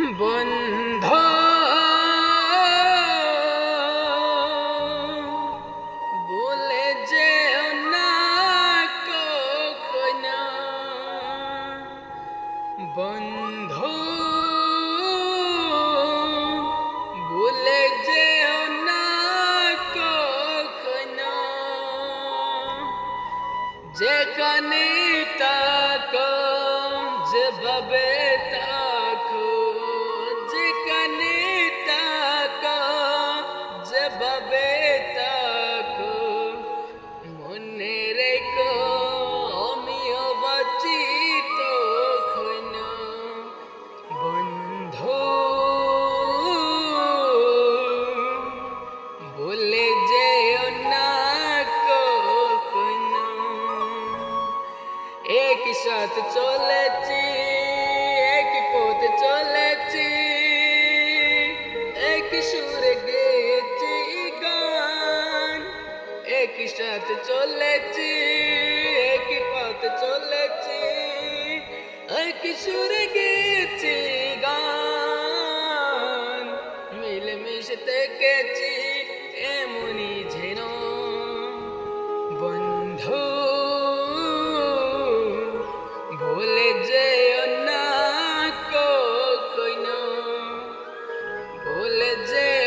বন্ধ। বলে যেও না কখনো। বন্ধ। বলে যেও না কখনো। যেখানে তাকো যেভাবে বলে যেও না এক সাথ চলেছি, এক পথ চলেছি, এক সুরে গেছি গান। এক সাথ চলেছি, এক পথ চলেছি, এক সুরে গেছি দেখেছি এমনি ঝেন বন্ধু ভুলে যেও না কইন ভুলে যে